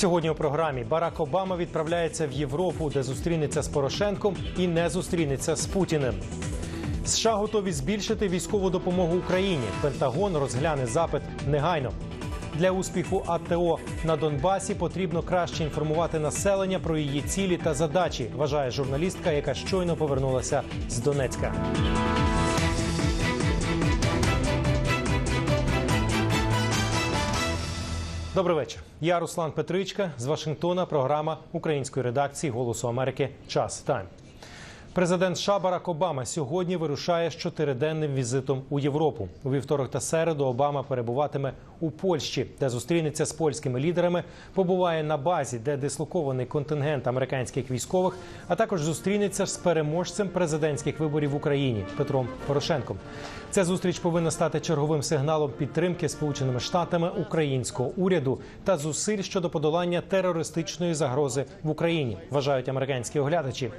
Сьогодні у програмі Барак Обама відправляється в Європу, де зустрінеться з Порошенком і не зустрінеться з Путіним. США готові збільшити військову допомогу Україні. Пентагон розгляне запит негайно. Для успіху АТО на Донбасі потрібно краще інформувати населення про її цілі та задачі, вважає журналістка, яка щойно повернулася з Донецька. Добрий вечір. Я Руслан Петричка з Вашингтона. Програма української редакції Голосу Америки. Час тайм. Президент США Барак Обама сьогодні вирушає з чотириденним візитом у Європу. У вівторок та середу Обама перебуватиме у Польщі, де зустрінеться з польськими лідерами, побуває на базі, де дислокований контингент американських військових, а також зустрінеться з переможцем президентських виборів в Україні Петром Порошенком. Ця зустріч повинна стати черговим сигналом підтримки Сполученими Штатами українського уряду та зусиль щодо подолання терористичної загрози в Україні, вважають американські оглядачі.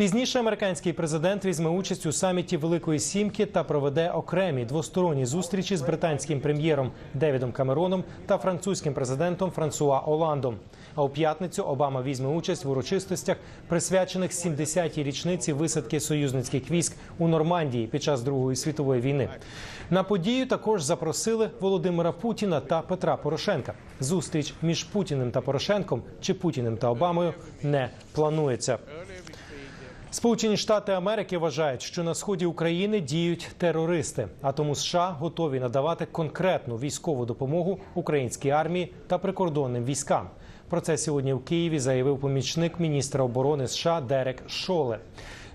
Пізніше американський президент візьме участь у саміті Великої Сімки та проведе окремі двосторонні зустрічі з британським прем'єром Девідом Камероном та французьким президентом Франсуа Оландом. А у п'ятницю Обама візьме участь в урочистостях, присвячених 70-й річниці висадки союзницьких військ у Нормандії під час Другої світової війни. На подію також запросили Володимира Путіна та Петра Порошенка. Зустріч між Путіним та Порошенком чи Путіним та Обамою не планується. Сполучені Штати Америки вважають, що на сході України діють терористи, а тому США готові надавати конкретну військову допомогу українській армії та прикордонним військам. Про це сьогодні в Києві заявив помічник міністра оборони США Дерек Шоле.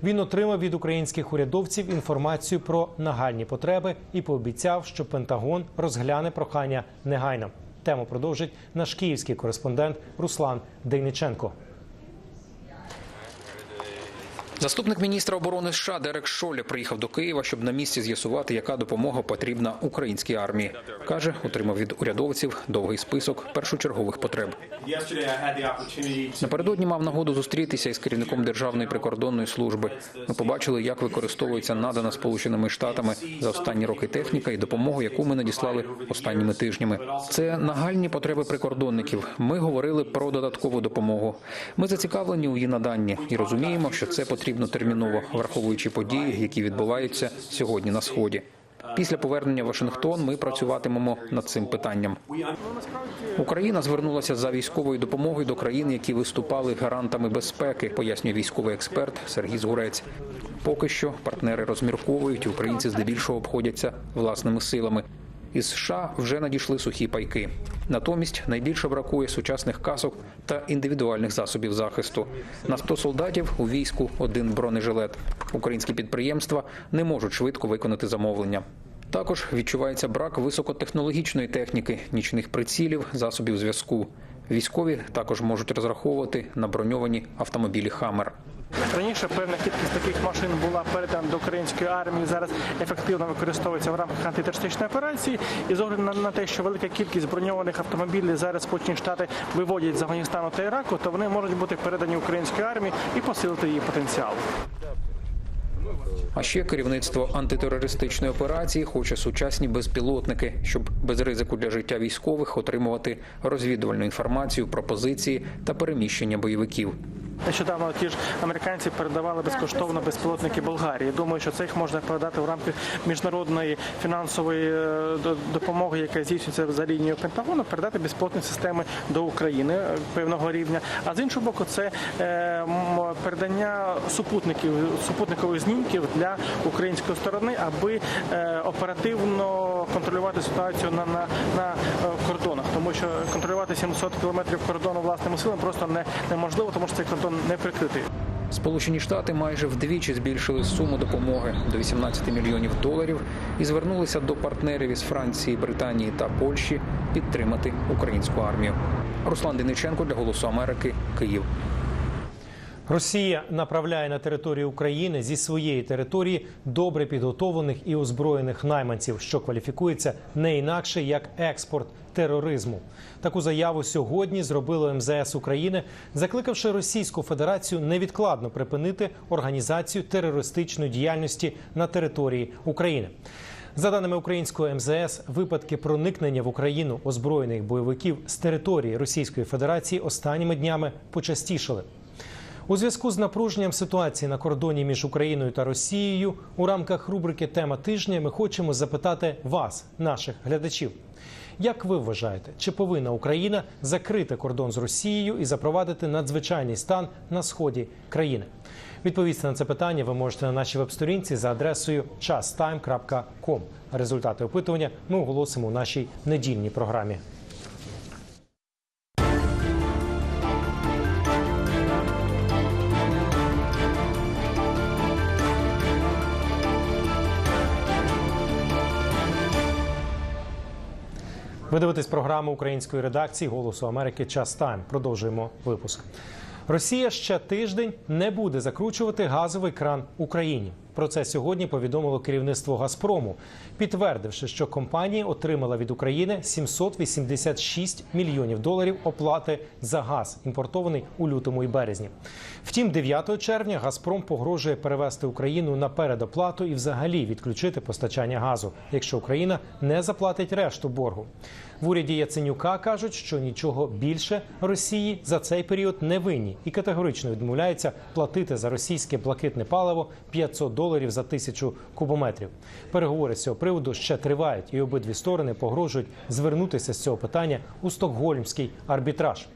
Він отримав від українських урядовців інформацію про нагальні потреби і пообіцяв, що Пентагон розгляне прохання негайно. Тему продовжить наш київський кореспондент Руслан Дейниченко. Заступник міністра оборони США Дерек Шолі приїхав до Києва, щоб на місці з'ясувати, яка допомога потрібна українській армії. каже, отримав від урядовців довгий список першочергових потреб. Напередодні мав нагоду зустрітися із керівником державної прикордонної служби. Ми побачили, як використовується надана сполученими штатами за останні роки техніка і допомогу, яку ми надіслали останніми тижнями. Це нагальні потреби прикордонників. Ми говорили про додаткову допомогу. Ми зацікавлені у її наданні і розуміємо, що це потрібно терміново, враховуючи події, які відбуваються сьогодні на сході. Після повернення в Вашингтон ми працюватимемо над цим питанням. Україна звернулася за військовою допомогою до країн, які виступали гарантами безпеки, пояснює військовий експерт Сергій Згурець. Поки що партнери розмірковують, українці здебільшого обходяться власними силами. Із США вже надійшли сухі пайки. Натомість найбільше бракує сучасних касок та індивідуальних засобів захисту. На 100 солдатів у війську один бронежилет. Українські підприємства не можуть швидко виконати замовлення. Також відчувається брак високотехнологічної техніки, нічних прицілів, засобів зв'язку. Військові також можуть розраховувати на броньовані автомобілі Хаммер. Раніше певна кількість таких машин була передана до української армії. Зараз ефективно використовується в рамках антитерористичної операції. І з огляду на, те, що велика кількість броньованих автомобілів зараз Сполучені Штати виводять з Афганістану та Іраку, то вони можуть бути передані українській армії і посилити її потенціал. А ще керівництво антитерористичної операції хоче сучасні безпілотники, щоб без ризику для життя військових отримувати розвідувальну інформацію про позиції та переміщення бойовиків. Нещодавно ті ж американці передавали безкоштовно безпілотники Болгарії. Думаю, що це їх можна передати в рамках міжнародної фінансової е, допомоги, яка здійснюється за лінією Пентагону, передати безпілотні системи до України е, певного рівня. А з іншого боку, це е, передання супутників супутникових знімків для української сторони, аби оперативно контролювати ситуацію на, на, на кордонах, тому що контролювати 700 кілометрів кордону власними силами просто не, неможливо, тому що цей кордон не прикритий. Сполучені Штати майже вдвічі збільшили суму допомоги до 18 мільйонів доларів і звернулися до партнерів із Франції, Британії та Польщі підтримати українську армію. Руслан Дениченко для Голосу Америки, Київ. Росія направляє на територію України зі своєї території добре підготовлених і озброєних найманців, що кваліфікується не інакше як експорт тероризму. Таку заяву сьогодні зробило МЗС України, закликавши Російську Федерацію невідкладно припинити організацію терористичної діяльності на території України. За даними українського МЗС, випадки проникнення в Україну озброєних бойовиків з території Російської Федерації останніми днями почастішали. У зв'язку з напруженням ситуації на кордоні між Україною та Росією у рамках рубрики Тема тижня ми хочемо запитати вас, наших глядачів. Як ви вважаєте, чи повинна Україна закрити кордон з Росією і запровадити надзвичайний стан на сході країни? Відповісти на це питання ви можете на нашій веб-сторінці за адресою chastime.com. Результати опитування ми оголосимо у нашій недільній програмі. Ви дивитесь програму української редакції Голосу Америки Час Тайм. Продовжуємо випуск. Росія ще тиждень не буде закручувати газовий кран Україні. Про це сьогодні повідомило керівництво Газпрому, підтвердивши, що компанія отримала від України 786 мільйонів доларів оплати за газ, імпортований у лютому і березні. Втім, 9 червня Газпром погрожує перевести Україну на передоплату і взагалі відключити постачання газу, якщо Україна не заплатить решту боргу. В уряді Яценюка кажуть, що нічого більше Росії за цей період не винні і категорично відмовляються платити за російське блакитне паливо 500 доларів за тисячу кубометрів. Переговори з цього приводу ще тривають, і обидві сторони погрожують звернутися з цього питання у стокгольмський арбітраж.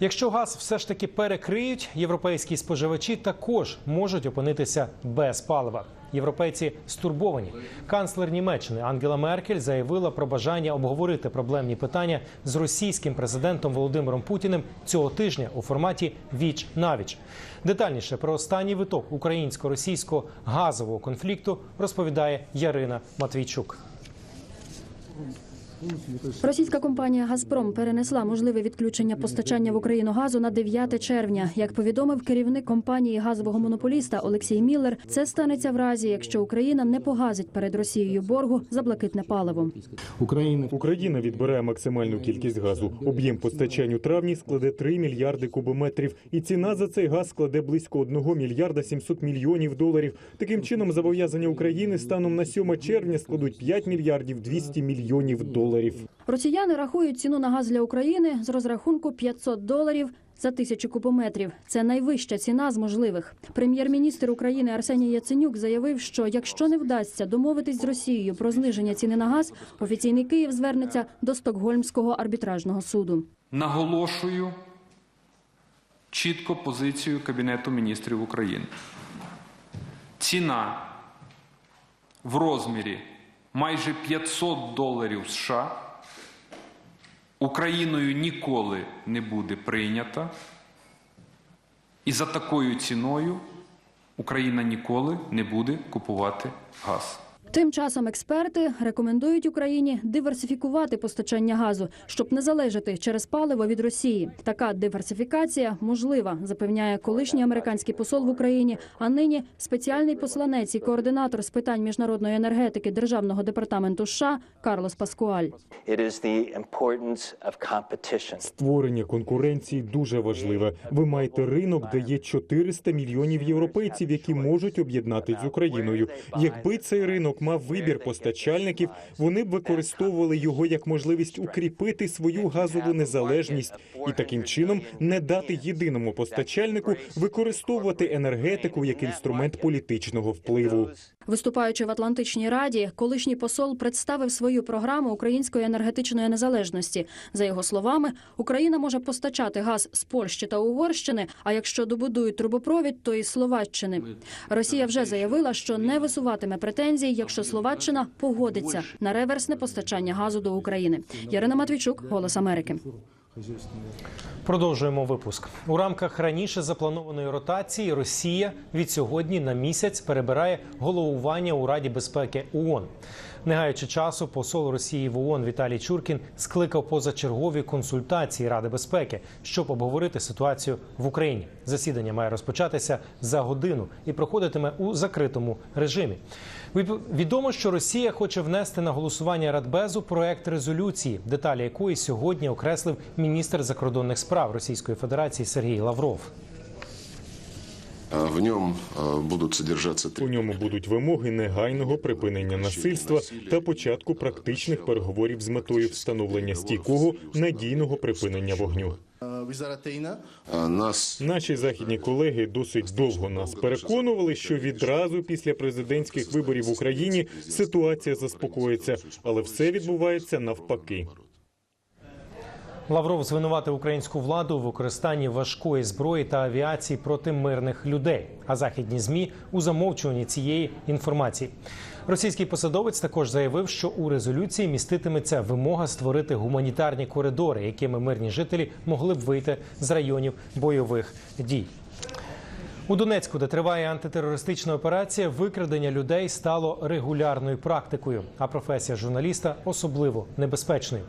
Якщо газ все ж таки перекриють, європейські споживачі також можуть опинитися без палива. Європейці стурбовані. Канцлер Німеччини Ангела Меркель заявила про бажання обговорити проблемні питання з російським президентом Володимиром Путіним цього тижня у форматі Віч навіч. Детальніше про останній виток українсько-російського газового конфлікту розповідає Ярина Матвійчук. Російська компанія Газпром перенесла можливе відключення постачання в Україну газу на 9 червня. Як повідомив керівник компанії газового монополіста Олексій Міллер, це станеться в разі, якщо Україна не погазить перед Росією боргу за блакитне паливо. України Україна відбирає максимальну кількість газу. Об'єм постачань у травні складе 3 мільярди кубометрів, і ціна за цей газ складе близько 1 мільярда 700 мільйонів доларів. Таким чином, зобов'язання України станом на 7 червня складуть 5 мільярдів 200 мільйонів доларів. Росіяни рахують ціну на газ для України з розрахунку 500 доларів. За тисячу кубометрів це найвища ціна з можливих. Прем'єр-міністр України Арсеній Яценюк заявив, що якщо не вдасться домовитись з Росією про зниження ціни на газ, офіційний Київ звернеться до Стокгольмського арбітражного суду. Наголошую чітко позицію Кабінету міністрів України. Ціна в розмірі майже 500 доларів США Україною ніколи не буде прийнята. І за такою ціною Україна ніколи не буде купувати газ. Тим часом експерти рекомендують Україні диверсифікувати постачання газу, щоб не залежати через паливо від Росії. Така диверсифікація можлива, запевняє колишній американський посол в Україні, а нині спеціальний посланець і координатор з питань міжнародної енергетики Державного департаменту США Карлос Паскуаль. Створення конкуренції дуже важливе. Ви маєте ринок, де є 400 мільйонів європейців, які можуть об'єднатись з Україною. Якби цей ринок мав вибір постачальників, вони б використовували його як можливість укріпити свою газову незалежність і таким чином не дати єдиному постачальнику використовувати енергетику як інструмент політичного впливу. Виступаючи в Атлантичній раді, колишній посол представив свою програму української енергетичної незалежності. За його словами, Україна може постачати газ з Польщі та Угорщини. А якщо добудують трубопровід, то і Словаччини. Росія вже заявила, що не висуватиме претензій, якщо Словаччина погодиться на реверсне постачання газу до України. Ярина Матвійчук, Голос Америки. Продовжуємо випуск у рамках раніше запланованої ротації. Росія від сьогодні на місяць перебирає головування у Раді безпеки ООН. Не гаючи часу, посол Росії в ООН Віталій Чуркін скликав позачергові консультації Ради безпеки, щоб обговорити ситуацію в Україні. Засідання має розпочатися за годину і проходитиме у закритому режимі. Відомо, що Росія хоче внести на голосування Радбезу проект резолюції, деталі якої сьогодні окреслив міністр закордонних справ Російської Федерації Сергій Лавров. А В нем э, будут содержаться У ньому будуть вимоги негайного припинення насильства та початку практичних переговорів з метою встановлення стійкого надійного припинення вогню. Нас Наші західні колеги досить довго нас переконували, що відразу після президентських виборів в Україні ситуація заспокоїться, але все відбувається навпаки. Лавров звинуватив українську владу у використанні важкої зброї та авіації проти мирних людей, а західні змі у замовчуванні цієї інформації. Російський посадовець також заявив, що у резолюції міститиметься вимога створити гуманітарні коридори, якими мирні жителі могли б вийти з районів бойових дій. У Донецьку, де триває антитерористична операція, викрадення людей стало регулярною практикою, а професія журналіста особливо небезпечною.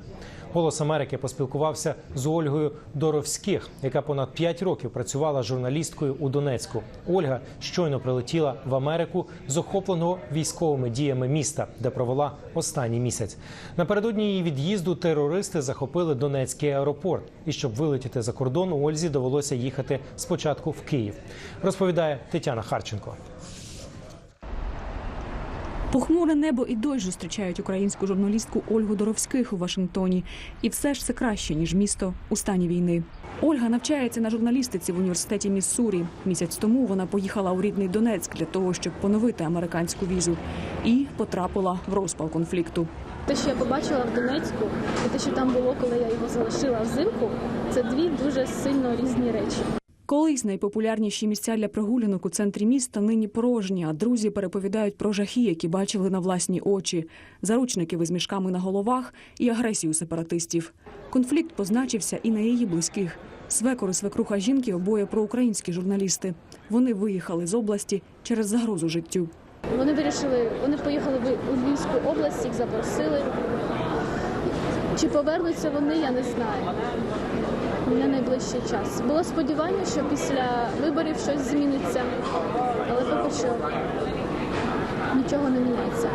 Голос Америки поспілкувався з Ольгою Доровських, яка понад 5 років працювала журналісткою у Донецьку. Ольга щойно прилетіла в Америку з охопленого військовими діями міста, де провела останній місяць. Напередодні її від'їзду терористи захопили Донецький аеропорт. І щоб вилетіти за кордон, Ользі довелося їхати спочатку в Київ. Розповідає Тетяна Харченко. Похмуре небо і дощ зустрічають українську журналістку Ольгу Доровських у Вашингтоні. І все ж це краще ніж місто у стані війни. Ольга навчається на журналістиці в університеті Міссурі. Місяць тому вона поїхала у рідний Донецьк для того, щоб поновити американську візу, і потрапила в розпал конфлікту. Те, що я побачила в Донецьку, і те, що там було, коли я його залишила взимку, це дві дуже сильно різні речі. Колись найпопулярніші місця для прогулянок у центрі міста нині порожні, а друзі переповідають про жахи, які бачили на власні очі, заручників із мішками на головах і агресію сепаратистів. Конфлікт позначився і на її близьких. Свекор і свекруха жінки обоє проукраїнські журналісти. Вони виїхали з області через загрозу життю. Вони вирішили, вони поїхали в- Львівську область, їх запросили. Чи повернуться вони, я не знаю. Не найближчий час. Було сподівання, що після виборів щось зміниться, але поки що нічого не міняється.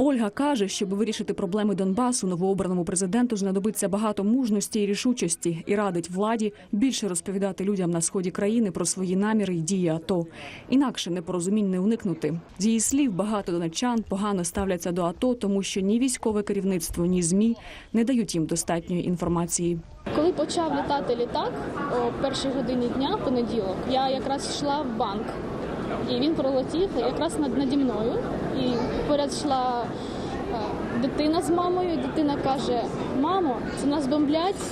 Ольга каже, щоб вирішити проблеми Донбасу, новообраному президенту знадобиться багато мужності і рішучості і радить владі більше розповідати людям на сході країни про свої наміри й дії АТО. Інакше непорозумінь не уникнути. З її слів, багато донечан погано ставляться до АТО, тому що ні військове керівництво, ні змі не дають їм достатньої інформації. Коли почав літати літак о першій годині дня, понеділок, я якраз йшла в банк. І він пролетів якраз над наді мною. І поряд йшла е, дитина з мамою. Дитина каже: Мамо, це нас бомблять.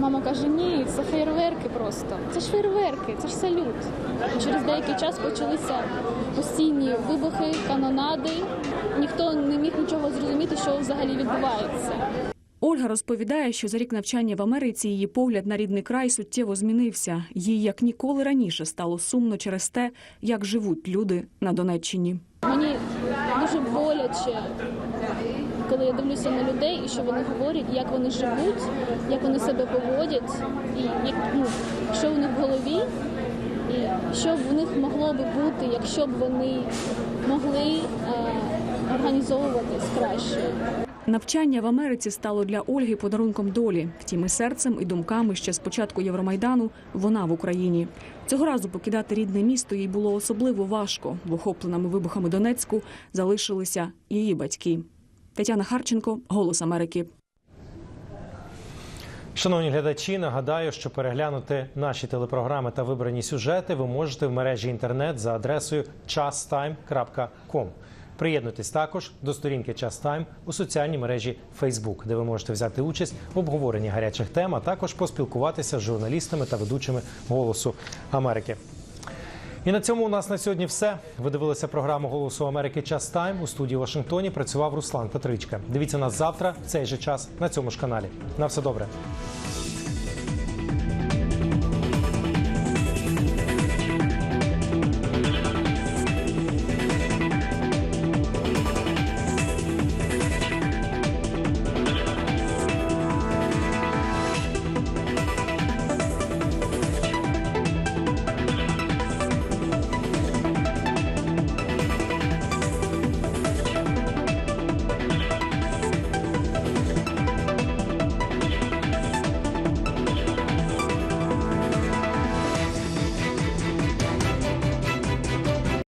Мама каже, ні, це фейерверки просто. Це ж фейерверки, це ж салют. І через деякий час почалися постійні вибухи, канонади. Ніхто не міг нічого зрозуміти, що взагалі відбувається. Ольга розповідає, що за рік навчання в Америці її погляд на рідний край суттєво змінився. Їй як ніколи раніше стало сумно через те, як живуть люди на Донеччині. Мені дуже боляче, коли я дивлюся на людей і що вони говорять, як вони живуть, як вони себе поводять, і як, ну, що в них в голові, і що в них могло би бути, якщо б вони могли е, організовуватись краще. Навчання в Америці стало для Ольги подарунком долі. Втім, і серцем, і думками ще з початку Євромайдану вона в Україні. Цього разу покидати рідне місто їй було особливо важко. В охопленому вибухами Донецьку залишилися її батьки. Тетяна Харченко, Голос Америки. Шановні глядачі, нагадаю, що переглянути наші телепрограми та вибрані сюжети ви можете в мережі інтернет за адресою chastime.com. Приєднуйтесь також до сторінки Час Тайм у соціальній мережі Facebook, де ви можете взяти участь в обговоренні гарячих тем, а також поспілкуватися з журналістами та ведучими голосу Америки. І на цьому у нас на сьогодні все. Ви дивилися програму Голосу Америки Час Тайм. У студії Вашингтоні працював Руслан Петричка. Дивіться нас завтра в цей же час на цьому ж каналі. На все добре.